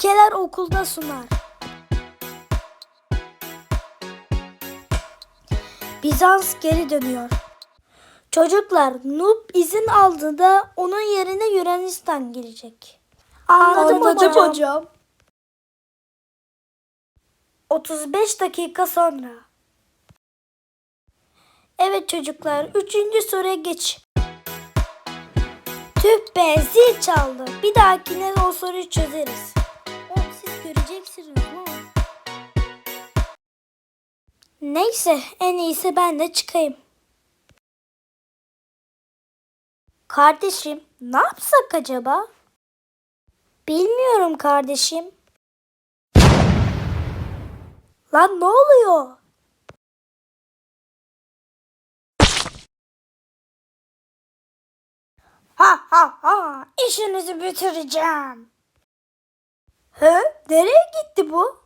İlkeler okulda sunar. Bizans geri dönüyor. Çocuklar Noob izin aldığında onun yerine Yunanistan girecek. Anladım, Anladım hocam. hocam. 35 dakika sonra. Evet çocuklar, üçüncü soruya geç. Tüh be, zil çaldı. Bir dahakine o soruyu çözeriz. Neyse, en iyisi ben de çıkayım. Kardeşim, ne yapsak acaba? Bilmiyorum kardeşim. Lan ne oluyor? Ha ha ha işinizi bitireceğim. He? Nereye gitti bu?